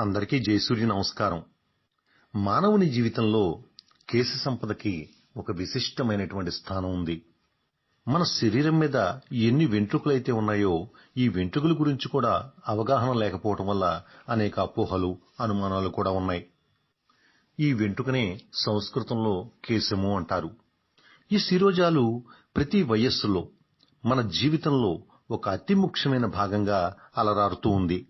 అందరికీ జయసూర్య నమస్కారం. మానవుని జీవితంలో కేశ సంపదకి ఒక విశిష్టమైనటువంటి స్థానం ఉంది. మన శరీరం మీద ఎన్ని వెంట్రుకలైతే ఉన్నాయో ఈ వెంట్రుకల గురించి కూడా అవగాహన లేకపోవటం వల్ల అనేక అపోహలు అనుమానాలు కూడా ఉన్నాయి. ఈ వెంట్రుకనే సంస్కృతంలో కేశము అంటారు. ఈ శిరోజాలు ప్రతి వయస్సులో మన జీవితంలో ఒక అతి ముఖ్యమైన భాగంగా అలరారుతూ ఉంది.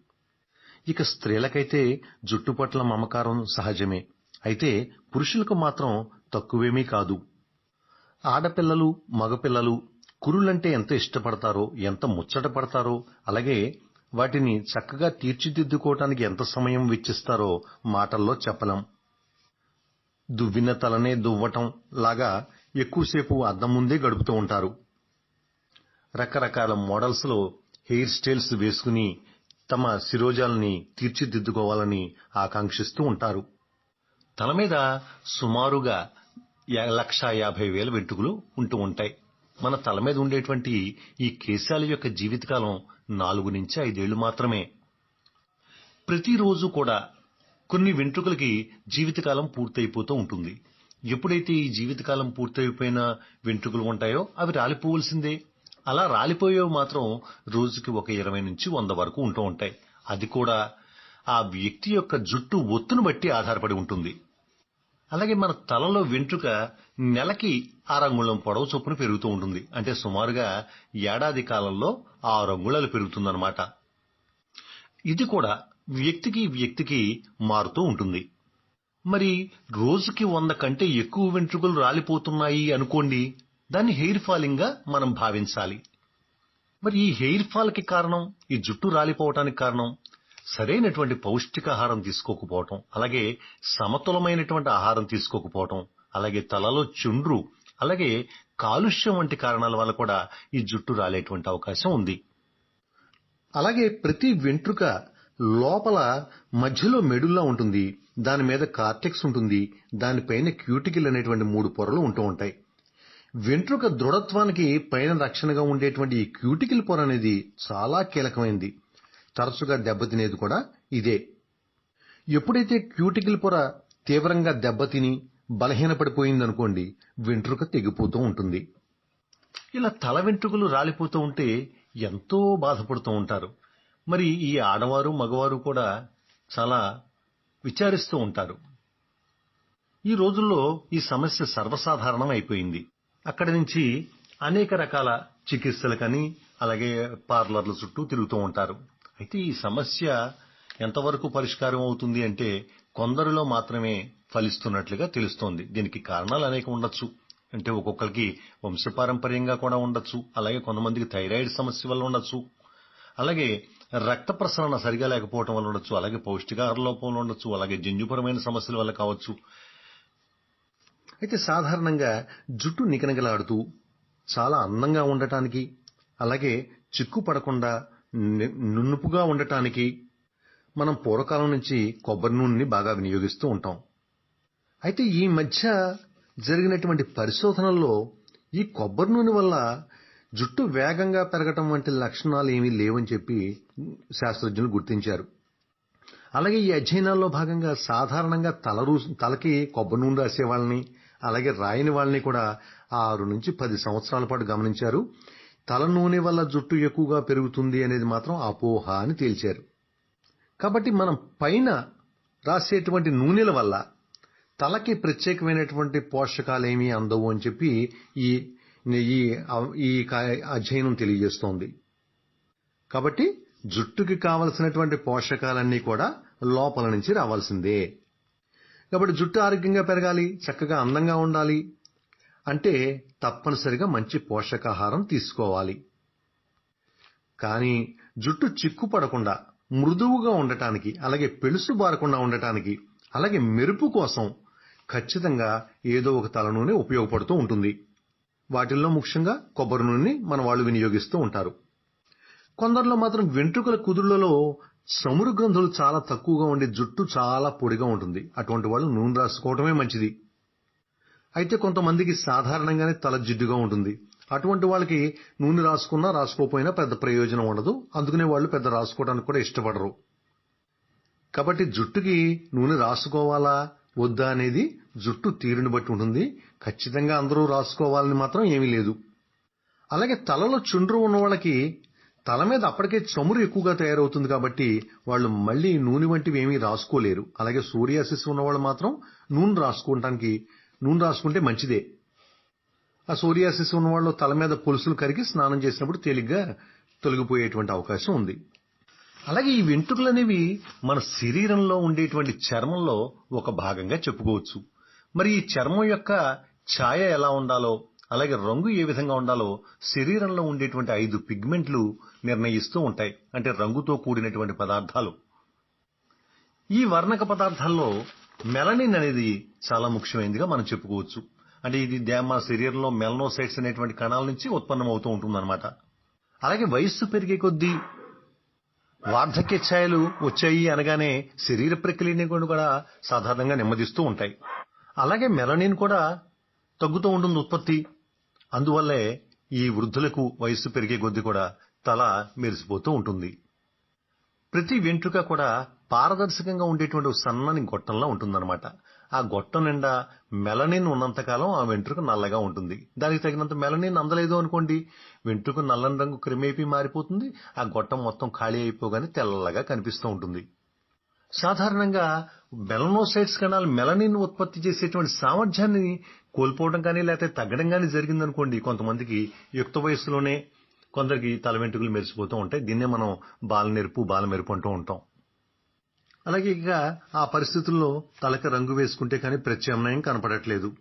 ఇక స్త్రీలకైతే జుట్టు పట్ల మమకారం సహజమే. అయితే పురుషులకు మాత్రం తక్కువేమీ కాదు. ఆడపిల్లలు మగపిల్లలు కురులంటే ఎంత ఇష్టపడతారో ఎంత ముచ్చట పడతారో అలాగే వాటిని చక్కగా తీర్చిదిద్దుకోవటానికి ఎంత సమయం వెచ్చిస్తారో మాటల్లో చెప్పలేం. దువ్విన తలనే దువ్వటం లాగా ఎక్కువసేపు అద్దం ముందే గడుపుతూ ఉంటారు. రకరకాల మోడల్స్లో హెయిర్ స్టైల్స్ వేసుకుని తమ శిరోజాలని తీర్చిదిద్దుకోవాలని ఆకాంక్షిస్తూ ఉంటారు. తల మీద సుమారుగా లక్ష యాభై వేల వెంట్రుకలు ఉంటూ ఉంటాయి. మన తల మీద ఉండేటువంటి ఈ కేశాల యొక్క జీవితకాలం నాలుగు నుంచి ఐదేళ్ళు మాత్రమే. ప్రతిరోజు కూడా కొన్ని వెంట్రుకలకి జీవితకాలం పూర్తయిపోతూ ఉంటుంది. ఎప్పుడైతే ఈ జీవితకాలం పూర్తయిపోయిన వెంట్రుకలు ఉంటాయో అవి రాలిపోవలసిందే. అలా రాలిపోయేవి మాత్రం రోజుకి ఒక ఇరవై నుంచి వంద వరకు ఉంటూ ఉంటాయి. అది కూడా ఆ వ్యక్తి యొక్క జుట్టు ఒత్తును బట్టి ఆధారపడి ఉంటుంది. అలాగే మన తలలో వెంట్రుక నెలకి ఆరంగుళం పొడవు చొప్పున పెరుగుతూ ఉంటుంది. అంటే సుమారుగా ఏడాది కాలంలో ఆరు అంగుళాలు పెరుగుతుందన్నమాట. ఇది కూడా వ్యక్తికి వ్యక్తికి మారుతూ ఉంటుంది. మరి రోజుకి వంద కంటే ఎక్కువ వెంట్రుకలు రాలిపోతున్నాయి అనుకోండి దాన్ని హెయిర్ ఫాలింగ్గా మనం భావించాలి. మరి ఈ హెయిర్ ఫాల్కి కారణం ఈ జుట్టు రాలిపోవటానికి కారణం సరైనటువంటి పౌష్టికాహారం తీసుకోకపోవటం అలాగే సమతులమైనటువంటి ఆహారం తీసుకోకపోవటం అలాగే తలలో చుండ్రు అలాగే కాలుష్యం వంటి కారణాల వల్ల కూడా ఈ జుట్టు రాలేటువంటి అవకాశం ఉంది. అలాగే ప్రతి వెంట్రుక లోపల మధ్యలో మెడుల్లా ఉంటుంది. దాని మీద కార్టెక్స్ ఉంటుంది. దానిపైన క్యూటికల్ అనేటువంటి మూడు పొరలు ఉంటూ ఉంటాయి. వెంట్రుక దృఢత్వానికి పైన రక్షణగా ఉండేటువంటి ఈ క్యూటికల్ పొర అనేది చాలా కీలకమైంది. తరచుగా దెబ్బతినేది కూడా ఇదే. ఎప్పుడైతే క్యూటికల్ పొర తీవ్రంగా దెబ్బతిని బలహీనపడిపోయిందనుకోండి వెంట్రుక తెగిపోతూ ఉంటుంది. ఇలా తల వెంట్రుకలు రాలిపోతూ ఉంటే ఎంతో బాధపడుతూ ఉంటారు. మరి ఈ ఆడవారు మగవారు కూడా చాలా విచారిస్తూ ఉంటారు. ఈ రోజుల్లో ఈ సమస్య సర్వసాధారణం అయిపోయింది. అక్కడి నుంచి అనేక రకాల చికిత్సలకని అలాగే పార్లర్ల చుట్టూ తిరుగుతూ ఉంటారు. అయితే ఈ సమస్య ఎంతవరకు పరిష్కారం అవుతుంది అంటే కొందరిలో మాత్రమే ఫలిస్తున్నట్లుగా తెలుస్తోంది. దీనికి కారణాలు అనేక ఉండొచ్చు. అంటే ఒక్కొక్కరికి వంశపారంపర్యంగా కూడా ఉండొచ్చు. అలాగే కొంతమందికి థైరాయిడ్ సమస్య వల్ల ఉండొచ్చు. అలాగే రక్త ప్రసరణ సరిగా లేకపోవడం వల్ల ఉండొచ్చు. అలాగే పౌష్టికాహార లోపం ఉండొచ్చు. అలాగే జన్యుపరమైన సమస్యల వల్ల కావచ్చు. అయితే సాధారణంగా జుట్టు నికనగలాడుతూ చాలా అందంగా ఉండటానికి అలాగే చిక్కు పడకుండా నున్నుపుగా ఉండటానికి మనం పూర్వకాలం నుంచి కొబ్బరి నూనెని బాగా వినియోగిస్తూ ఉంటాం. అయితే ఈ మధ్య జరిగినటువంటి పరిశోధనల్లో ఈ కొబ్బరి నూనె వల్ల జుట్టు వేగంగా పెరగటం వంటి లక్షణాలు ఏమీ లేవని చెప్పి శాస్త్రజ్ఞులు గుర్తించారు. అలాగే ఈ అధ్యయనాల్లో భాగంగా సాధారణంగా తల తలకి కొబ్బరి నూనె రాసే వాళ్ళని అలాగే రాయని వాళ్ళని కూడా ఆరు నుంచి పది సంవత్సరాల పాటు గమనించారు. తల నూనె వల్ల జుట్టు ఎక్కువగా పెరుగుతుంది అనేది మాత్రం అపోహ అని తేల్చారు. కాబట్టి మనం పైన రాసేటువంటి నూనెల వల్ల తలకి ప్రత్యేకమైనటువంటి పోషకాలేమీ అందవు అని చెప్పి ఈ ఈ అధ్యయనం తెలియజేస్తోంది. కాబట్టి జుట్టుకి కావలసినటువంటి పోషకాలన్నీ కూడా లోపల నుంచి రావాల్సిందే. కాబట్టి జుట్టు ఆరోగ్యంగా పెరగాలి చక్కగా అందంగా ఉండాలి అంటే తప్పనిసరిగా మంచి పోషకాహారం తీసుకోవాలి. కానీ జుట్టు చిక్కు పడకుండా మృదువుగా ఉండటానికి అలాగే పెలుసు బారకుండా ఉండటానికి అలాగే మెరుపు కోసం ఖచ్చితంగా ఏదో ఒక తల నూనె ఉపయోగపడుతూ ఉంటుంది. వాటిల్లో ముఖ్యంగా కొబ్బరి నూనెని మన వాళ్ళు వినియోగిస్తూ ఉంటారు. కొందరిలో మాత్రం వెంట్రుకల కుదుళ్ళలో చమురు గ్రంథులు చాలా తక్కువగా ఉండి జుట్టు చాలా పొడిగా ఉంటుంది. అటువంటి వాళ్ళు నూనె రాసుకోవడమే మంచిది. అయితే కొంతమందికి సాధారణంగానే తల జిడ్డుగా ఉంటుంది. అటువంటి వాళ్ళకి నూనె రాసుకున్నా రాసుకోపోయినా పెద్ద ప్రయోజనం ఉండదు. అందుకనే వాళ్ళు పెద్ద రాసుకోవడానికి కూడా ఇష్టపడరు. కాబట్టి జుట్టుకి నూనె రాసుకోవాలా వద్దా అనేది జుట్టు తీరుని బట్టి ఉంటుంది. ఖచ్చితంగా అందరూ రాసుకోవాలని మాత్రం ఏమీ లేదు. అలాగే తలలో చుండ్రు ఉన్న వాళ్ళకి తల మీద అప్పటికే చమురు ఎక్కువగా తయారవుతుంది కాబట్టి వాళ్ళు మళ్ళీ నూనె వంటివి ఏమీ రాసుకోలేరు. అలాగే సూర్యాసిస్ ఉన్న వాళ్ళు మాత్రం నూనె రాసుకోవటానికి నూనె రాసుకుంటే మంచిదే. ఆ సూర్యాసిస్ ఉన్న వాళ్ళు తల మీద పులుసులు కరిగి స్నానం చేసినప్పుడు తేలిగ్గా తొలగిపోయేటువంటి అవకాశం ఉంది. అలాగే ఈ వెంట్రుకలు అనేవి మన శరీరంలో ఉండేటువంటి చర్మంలో ఒక భాగంగా చెప్పుకోవచ్చు. మరి ఈ చర్మం యొక్క ఛాయ ఎలా ఉండాలో అలాగే రంగు ఏ విధంగా ఉండాలో శరీరంలో ఉండేటువంటి ఐదు పిగ్మెంట్లు నిర్ణయిస్తూ ఉంటాయి. అంటే రంగుతో కూడినటువంటి పదార్థాలు. ఈ వర్ణక పదార్థాల్లో మెలనిన్ అనేది చాలా ముఖ్యమైనదిగా మనం చెప్పుకోవచ్చు. అంటే ఇది దే- మన శరీరంలో మెలనోసైట్స్ అనేటువంటి కణాల నుంచి ఉత్పన్నం అవుతూ ఉంటుందన్నమాట. అలాగే వయస్సు పెరిగే కొద్దీ వార్ధక్య ఛాయలు వచ్చాయి అనగానే శరీర ప్రక్రియని కూడా సాధారణంగా నెమ్మదిస్తూ ఉంటాయి. అలాగే మెలనిన్ కూడా తగ్గుతూ ఉంటుంది ఉత్పత్తి. అందువల్లే ఈ వృద్ధులకు వయస్సు పెరిగే కొద్దీ కూడా తల మెరిసిపోతూ ఉంటుంది. ప్రతి వెంట్రుక కూడా పారదర్శకంగా ఉండేటువంటి సన్నని గొట్టంలా ఉంటుందన్నమాట. ఆ గొట్టం నిండా మెలనిన్ ఉన్నంతకాలం ఆ వెంట్రుక నల్లగా ఉంటుంది. దానికి తగినంత మెలనిన్ అందలేదు అనుకోండి. వెంట్రుక నల్లని రంగు క్రమేపీ మారిపోతుంది. ఆ గొట్టం మొత్తం ఖాళీ అయిపోగానే తెల్లగా కనిపిస్తూ ఉంటుంది. సాధారణంగా మెలనోసైట్స్ కణాలు మెలనిన్ ఉత్పత్తి చేసేటువంటి సామర్థ్యాన్ని కోల్పోవడం కానీ లేకపోతే తగ్గడం కానీ జరిగిందనుకోండి కొంతమందికి యుక్త వయసులోనే కొందరికి తల వెంట్రుకలు మెరిసిపోతూ ఉంటాయి. దీన్నే మనం బాలనెరుపు బాలమెరుపు అంటూ ఉంటాం. అలాగే ఇక ఆ పరిస్థితుల్లో తలకి రంగు వేసుకుంటే కానీ ప్రత్యామ్నాయం కనపడట్లేదు.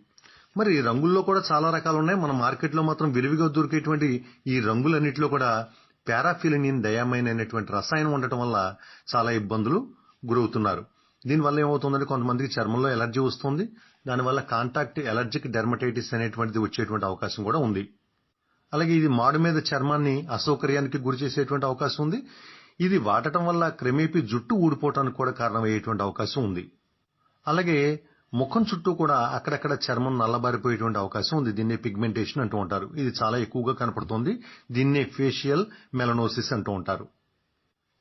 మరి రంగుల్లో కూడా చాలా రకాలు ఉన్నాయి మన మార్కెట్లో మాత్రం విరివిగా దొరికేటువంటి ఈ రంగులన్నిటిలో కూడా పారాఫిలినిన్ డయామైన్ అనేటువంటి రసాయనం ఉండటం వల్ల చాలా ఇబ్బందులు గురవుతున్నారు. దీనివల్ల ఏమవుతుందంటే కొంతమందికి చర్మంలో ఎలర్జీ వస్తుంది. దానివల్ల కాంటాక్ట్ ఎలర్జిక్ డెర్మటైటిస్ అనేటువంటిది వచ్చేటువంటి అవకాశం కూడా ఉంది. అలాగే ఇది మాడు మీద చర్మాన్ని అసౌకర్యానికి గురి చేసేటువంటి అవకాశం ఉంది. ఇది వాడటం వల్ల క్రమేపీ జుట్టు ఊడిపోవటానికి కూడా కారణమయ్యేటువంటి అవకాశం ఉంది. అలాగే ముఖం చుట్టూ కూడా అక్కడక్కడ చర్మం నల్లబారిపోయేటువంటి అవకాశం ఉంది. దీన్నే పిగ్మెంటేషన్ అంటూ ఉంటారు. ఇది చాలా ఎక్కువగా కనపడుతుంది. దీన్నే ఫేషియల్ మెలనోసిస్ అంటూ ఉంటారు.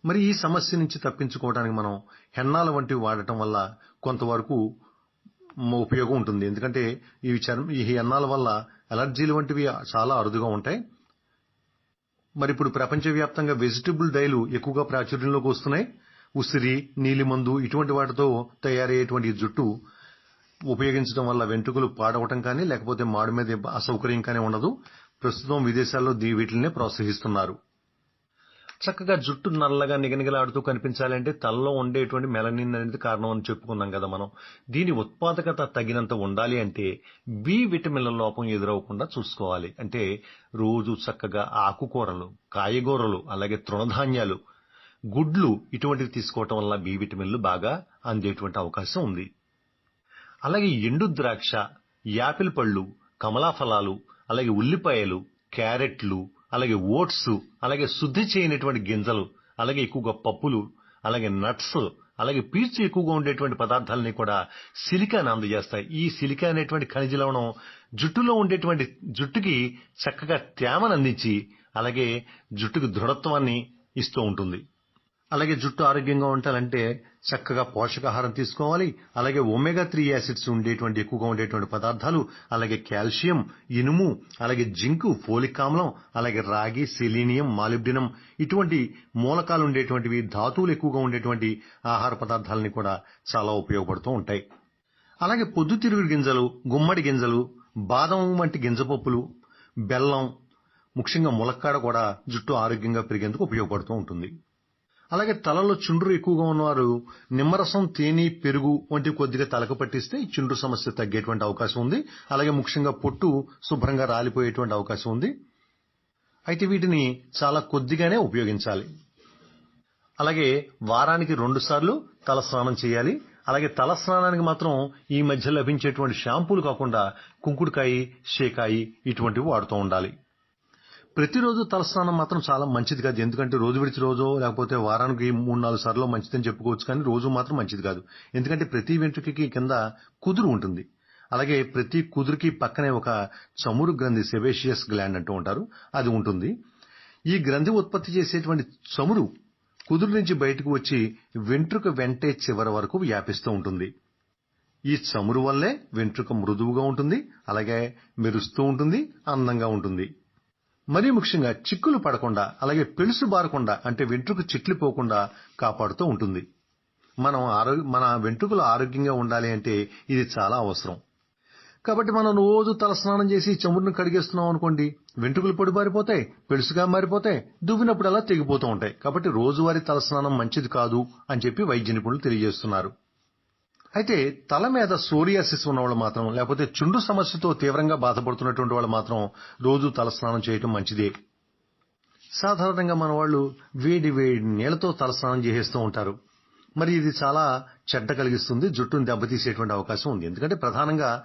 మరి ఈ సమస్య నుంచి తప్పించుకోవడానికి మనం హెన్నాల వంటివి వాడటం వల్ల కొంతవరకు ఉపయోగం ఉంటుంది. ఎందుకంటే ఇవి చర్మ ఈ హెన్నాల వల్ల అలర్జీలు వంటివి చాలా అరుదుగా ఉంటాయి. మరి ఇప్పుడు ప్రపంచవ్యాప్తంగా వెజిటబుల్ డైలు ఎక్కువగా ప్రాచుర్యంలోకి వస్తున్నాయి. ఉసిరి నీలిమందు ఇటువంటి వాటితో తయారయ్యేటువంటి జుట్టు ఉపయోగించడం వల్ల వెంట్రుకలు పాడవటం కానీ లేకపోతే మాడు మీద అసౌకర్యం కానీ ఉండదు. ప్రస్తుతం విదేశాల్లో దీ వీటిని ప్రోత్సహిస్తున్నారు. చక్కగా జుట్టు నల్లగా నిగనిగలాడుతూ కనిపించాలంటే తలలో ఉండేటువంటి మెలనిన్ అనేది కారణం అని చెప్పుకున్నాం కదా మనం. దీని ఉత్పాదకత తగినంత ఉండాలి అంటే బి విటమిన్ల లోపం ఎదురవకుండా చూసుకోవాలి. అంటే రోజు చక్కగా ఆకుకూరలు కాయగూరలు అలాగే తృణధాన్యాలు గుడ్లు ఇటువంటివి తీసుకోవటం వల్ల బి విటమిన్లు బాగా అందేటువంటి అవకాశం ఉంది. అలాగే ఎండు ద్రాక్ష యాపిల్ పళ్ళు కమలా ఫలాలు అలాగే ఉల్లిపాయలు క్యారెట్లు అలాగే ఓట్స్ అలాగే శుద్ధి చేయనటువంటి గింజలు అలాగే ఎక్కువగా పప్పులు అలాగే నట్స్ అలాగే పీచు ఎక్కువగా ఉండేటువంటి పదార్థాలని కూడా సిలికాని అందజేస్తాయి. ఈ సిలికా అనేటువంటి ఖనిజ లవణం జుట్టులో ఉండేటువంటి జుట్టుకి చక్కగా తేమను అందించి అలాగే జుట్టుకి దృఢత్వాన్ని ఇస్తూ ఉంటుంది. అలాగే జుట్టు ఆరోగ్యంగా ఉండాలంటే చక్కగా పోషకాహారం తీసుకోవాలి. అలాగే ఒమేగా త్రీ యాసిడ్స్ ఉండేటువంటి ఎక్కువగా ఉండేటువంటి పదార్థాలు అలాగే కాల్షియం ఇనుము అలాగే జింకు ఫోలిక్ ఆమ్లం అలాగే రాగి సెలీనియం మాలిబ్డినం ఇటువంటి మూలకాలు ఉండేటువంటివి ధాతువులు ఎక్కువగా ఉండేటువంటి ఆహార పదార్థాలని కూడా చాలా ఉపయోగపడుతూ ఉంటాయి. అలాగే పొద్దుతిరుగుడు గింజలు గుమ్మడి గింజలు బాదం వంటి గింజపప్పులు బెల్లం ముఖ్యంగా ములక్కాడ కూడా జుట్టు ఆరోగ్యంగా పెరిగేందుకు ఉపయోగపడుతూ ఉంటుంది. అలాగే తలలో చుండ్రు ఎక్కువగా ఉన్నవారు నిమ్మరసం తేనె పెరుగు వంటి కొద్దిగా తలకు పట్టిస్తే ఈ చుండ్రు సమస్య తగ్గేటువంటి అవకాశం ఉంది. అలాగే ముఖ్యంగా పొట్టు శుభ్రంగా రాలిపోయేటువంటి అవకాశం ఉంది. అయితే వీటిని చాలా కొద్దిగానే ఉపయోగించాలి. అలాగే వారానికి రెండు సార్లు తల స్నానం చేయాలి. అలాగే తల స్నానానికి మాత్రం ఈ మధ్య లభించేటువంటి షాంపూలు కాకుండా కుంకుడుకాయ షేకాయి ఇటువంటివి వాడుతూ ఉండాలి. ప్రతిరోజు తలస్నానం మాత్రం చాలా మంచిది కాదు. ఎందుకంటే రోజు విడిచి రోజు లేకపోతే వారానికి మూడు నాలుగు సార్లు మంచిదని చెప్పుకోవచ్చు కానీ రోజు మాత్రం మంచిది కాదు. ఎందుకంటే ప్రతి వెంట్రుకకి కింద కుదురు ఉంటుంది. అలాగే ప్రతి కుదురుకి పక్కనే ఒక చమురు గ్రంథి సెబేషియస్ గ్లాండ్ అంటూ ఉంటారు. అది ఉంటుంది. ఈ గ్రంథి ఉత్పత్తి చేసేటువంటి చమురు కుదురు నుంచి బయటకు వచ్చి వెంట్రుక వెంటే చివరి వరకు వ్యాపిస్తూ ఉంటుంది. ఈ చమురు వల్లే వెంట్రుక మృదువుగా ఉంటుంది. అలాగే మెరుస్తూ ఉంటుంది అందంగా ఉంటుంది. మరీ ముఖ్యంగా చిక్కులు పడకుండా అలాగే పెళుసు బారకుండా అంటే వెంట్రుక చిట్లిపోకుండా కాపాడుతూ ఉంటుంది. మనం ఆరోగ్య మన వెంట్రుకలు ఆరోగ్యంగా ఉండాలి అంటే ఇది చాలా అవసరం. కాబట్టి మనం రోజు తలస్నానం చేసి చమురును కడిగేస్తున్నాం అనుకోండి వెంట్రుకలు పొడిబారిపోతాయి పెళుసుగా మారిపోతాయి దువ్వినప్పుడల్లా తెగిపోతూ ఉంటాయి. కాబట్టి రోజువారీ తలస్నానం మంచిది కాదు అని చెప్పి వైద్య నిపుణులు తెలియజేస్తున్నారు. అయితే తల మీద సోరియాసిస్ ఉన్నవాళ్ళు మాత్రం లేకపోతే చుండు సమస్యతో తీవ్రంగా బాధపడుతున్నటువంటి వాళ్ళు మాత్రం రోజు తలస్నానం చేయటం మంచిదే. సాధారణంగా మన వాళ్ళు వేడి వేడి నీళ్ళతో తలస్నానం చేసేస్తూ ఉంటారు. మరి ఇది చాలా చెడ్డ కలిగిస్తుంది జుట్టును దెబ్బతీసేటువంటి అవకాశం ఉంది. ఎందుకంటే ప్రధానంగా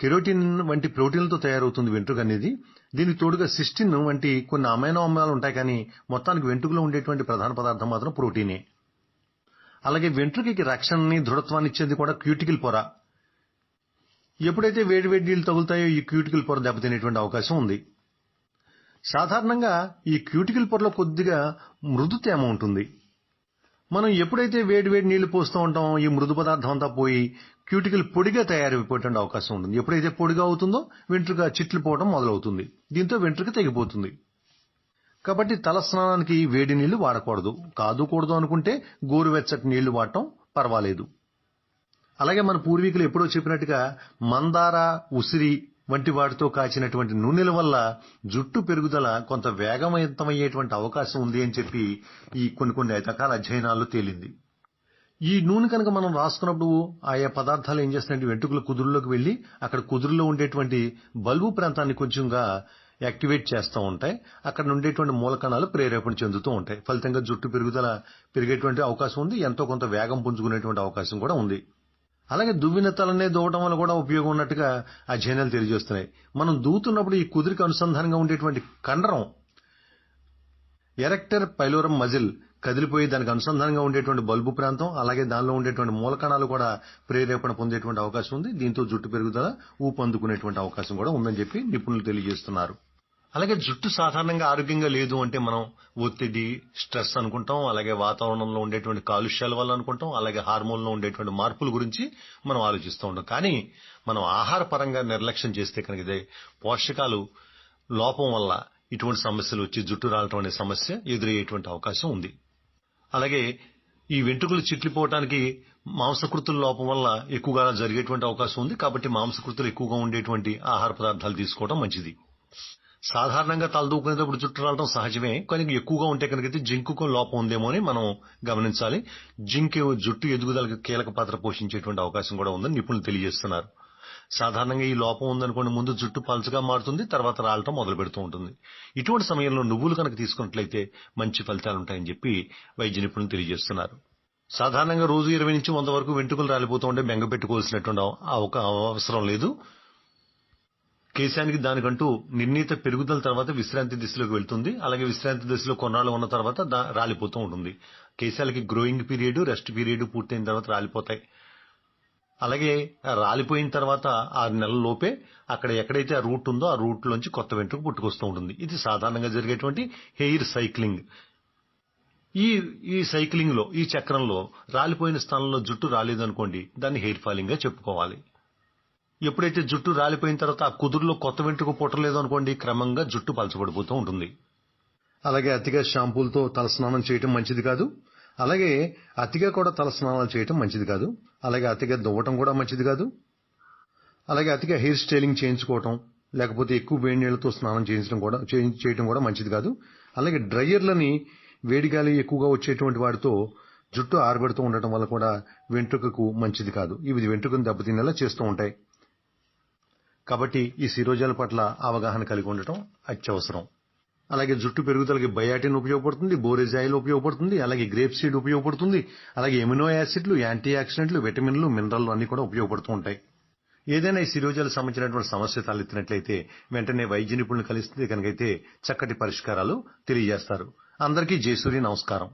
కెరోటిన్ వంటి ప్రోటీన్లతో తయారవుతుంది వెంట్రుక అనేది. దీనికి తోడుగా సిస్టిన్ వంటి కొన్ని అమైనో అమ్లాలు ఉంటాయి కానీ మొత్తానికి వెంట్రుకలో ఉండేటువంటి ప్రధాన పదార్థం మాత్రం ప్రోటీనే. అలాగే వెంట్రుకకి రక్షణని దృఢత్వాన్ని ఇచ్చేది కూడా క్యూటికల్ పొర. ఎప్పుడైతే వేడి వేడి నీళ్ళు తగులుతాయో ఈ క్యూటికల్ పొర దెబ్బతినేటువంటి అవకాశం ఉంది. సాధారణంగా ఈ క్యూటికల్ పొరలో కొద్దిగా మృదు తేమ ఉంటుంది. మనం ఎప్పుడైతే వేడి వేడి నీళ్ళు పోస్తూ ఉంటాం ఈ మృదు పదార్థం అంతా పోయి క్యూటికల్ పొడిగా తయారైపోయేటువంటి అవకాశం ఉంటుంది. ఎప్పుడైతే పొడిగా అవుతుందో వెంట్రుక చిట్లిపోవడం మొదలవుతుంది. దీంతో వెంట్రుక తెగిపోతుంది. కాబట్టి తల స్నానానికి వేడి నీళ్ళు వాడకూడదు. కాదు కూడదు అనుకుంటే గోరువెచ్చటి నీళ్ళు వాడటం పర్వాలేదు. అలాగే మన పూర్వీకులు ఎప్పుడో చెప్పినట్టుగా మందార ఉసిరి వంటి వాటితో కాచినటువంటి నూనెల వల్ల జుట్టు పెరుగుదల కొంత వేగవంతమయ్యేటువంటి అవకాశం ఉంది అని చెప్పి ఈ కొన్ని కొన్ని రకాల అధ్యయనాల్లో తేలింది. ఈ నూనె కనుక మనం రాసుకున్నప్పుడు ఆయా పదార్థాలు ఏం చేస్తాయంటే వెంట్రుకల కుదురులోకి వెళ్ళి అక్కడ కుదురులో ఉండేటువంటి బల్బు ప్రాంతాన్ని కొంచెంగా యాక్టివేట్ చేస్తూ ఉంటాయి. అక్కడ ఉండేటువంటి మూలకణాలు ప్రేరేపణ చెందుతూ ఉంటాయి. ఫలితంగా జుట్టు పెరుగుదల పెరిగేటువంటి అవకాశం ఉంది. ఎంతో కొంత వేగం పుంజుకునేటువంటి అవకాశం కూడా ఉంది. అలాగే దువ్విన తలనే దూవటం వల్ల కూడా ఉపయోగం ఉన్నట్టుగా అధ్యయనాలు తెలియజేస్తున్నాయి. మనం దూతున్నప్పుడు ఈ కుదిరికి అనుసంధానంగా ఉండేటువంటి కండరం ఎరెక్టర్ పైలోరం మజిల్ కదిలిపోయి దానికి అనుసంధానంగా ఉండేటువంటి బల్బు ప్రాంతం అలాగే దానిలో ఉండేటువంటి మూలకణాలు కూడా ప్రేరేపణ పొందేటువంటి అవకాశం ఉంది. దీంతో జుట్టు పెరుగుదల ఊపందుకునేటువంటి అవకాశం కూడా ఉందని చెప్పి నిపుణులు తెలియజేస్తున్నారు. అలాగే జుట్టు సాధారణంగా ఆరోగ్యంగా లేదు అంటే మనం ఒత్తిడి స్ట్రెస్ అనుకుంటాం అలాగే వాతావరణంలో ఉండేటువంటి కాలుష్యాల వల్ల అనుకుంటాం అలాగే హార్మోన్లో ఉండేటువంటి మార్పుల గురించి మనం ఆలోచిస్తూ ఉంటాం. కానీ మనం ఆహార పరంగా నిర్లక్ష్యం చేస్తే కనుక పోషకాలు లోపం వల్ల ఇటువంటి సమస్యలు వచ్చి జుట్టు రాలటం అనే సమస్య ఎదురయ్యేటువంటి అవకాశం ఉంది. అలాగే ఈ వెంట్రుకలు చిట్లిపోవటానికి మాంసకృతుల లోపం వల్ల ఎక్కువగా జరిగేటువంటి అవకాశం ఉంది. కాబట్టి మాంసకృతులు ఎక్కువగా ఉండేటువంటి ఆహార పదార్థాలు తీసుకోవడం మంచిది. సాధారణంగా తలదూకునేటప్పుడు జుట్టు రావడం సహజమే కానీ ఎక్కువగా ఉంటే కనుక జింకు లోపం ఉందేమో అని మనం గమనించాలి. జింక్ జుట్టు ఎదుగుదలకు కీలక పాత్ర పోషించేటువంటి అవకాశం కూడా ఉందని నిపుణులు తెలియజేస్తున్నారు. సాధారణంగా ఈ లోపం ఉందనుకోండి ముందు జుట్టు పలుచగా మారుతుంది తర్వాత రాలటం మొదలు పెడుతూ ఉంటుంది. ఇటువంటి సమయంలో నువ్వులు కనుక తీసుకున్నట్లయితే మంచి ఫలితాలు ఉంటాయని చెప్పి వైద్య నిపుణులు తెలియజేస్తున్నారు. సాధారణంగా రోజు ఇరవై నుంచి వంద వరకు వెంట్రుకలు రాలిపోతూ ఉంటే బెంగ పెట్టుకోవాల్సినటువంటి ఒక అవసరం లేదు. కేశానికి దానికంటూ నిర్ణీత పెరుగుదల తర్వాత విశ్రాంతి దిశలోకి వెళ్తుంది. అలాగే విశ్రాంతి దశలో కొన్నాళ్ళు ఉన్న తర్వాత రాలిపోతూ ఉంటుంది. కేశాలకి గ్రోయింగ్ పీరియడ్ రెస్ట్ పీరియడ్ పూర్తయిన తర్వాత రాలిపోతాయి. అలాగే రాలిపోయిన తర్వాత ఆరు నెలల లోపే అక్కడ ఎక్కడైతే ఆ రూట్ ఉందో ఆ రూట్ లోంచి కొత్త వెంట్రుక పుట్టుకొస్తూ ఉంటుంది. ఇది సాధారణంగా జరిగేటువంటి హెయిర్ సైక్లింగ్. ఈ ఈ సైక్లింగ్లో ఈ చక్రంలో రాలిపోయిన స్థానంలో జుట్టు రాలేదనుకోండి దాన్ని హెయిర్ ఫాలింగ్గా చెప్పుకోవాలి. ఎప్పుడైతే జుట్టు రాలిపోయిన తర్వాత ఆ కుదురులో కొత్త వెంట్రుక పుట్టలేదు అనుకోండి క్రమంగా జుట్టు పలచబడిపోతూ ఉంటుంది. అలాగే అతిగా షాంపూలతో తలస్నానం చేయటం మంచిది కాదు. అలాగే అతిగా కూడా తలస్నానాలు చేయటం మంచిది కాదు. అలాగే అతిగా దువ్వటం కూడా మంచిది కాదు. అలాగే అతిగా హెయిర్ స్టైలింగ్ చేయించుకోవటం లేకపోతే ఎక్కువ వేడి నీళ్ళతో స్నానం చేయించడం కూడా చేయటం కూడా మంచిది కాదు. అలాగే డ్రైయర్లని వేడిగాలి ఎక్కువగా వచ్చేటువంటి వాటితో జుట్టు ఆరబెడుతూ ఉండటం వల్ల కూడా వెంట్రుకకు మంచిది కాదు. ఇవి వెంట్రుకను దెబ్బతినేలా చేస్తూ ఉంటాయి. కాబట్టి ఈ శిరోజాల పట్ల అవగాహన కలిగి ఉండటం అత్యవసరం. అలాగే జుట్టు పెరుగుదలకి బయాటిన్ ఉపయోగపడుతుంది బోరెజాయిల్ ఉపయోగపడుతుంది అలాగే గ్రేప్ సీడ్ ఉపయోగపడుతుంది అలాగే ఎమినో యాసిడ్లు యాంటీ ఆక్సిడెంట్లు విటమిన్లు మినరల్ అన్ని కూడా ఉపయోగపడుతూ ఉంటాయి. ఏదైనా ఈ శిరోజాలకు సంబంధించినటువంటి సమస్య తలెత్తినట్లయితే వెంటనే వైద్య నిపుణులు కలిస్తే కనుకైతే చక్కటి పరిష్కారాలు తెలియజేస్తారు. అందరికీ జయసూరి నమస్కారం.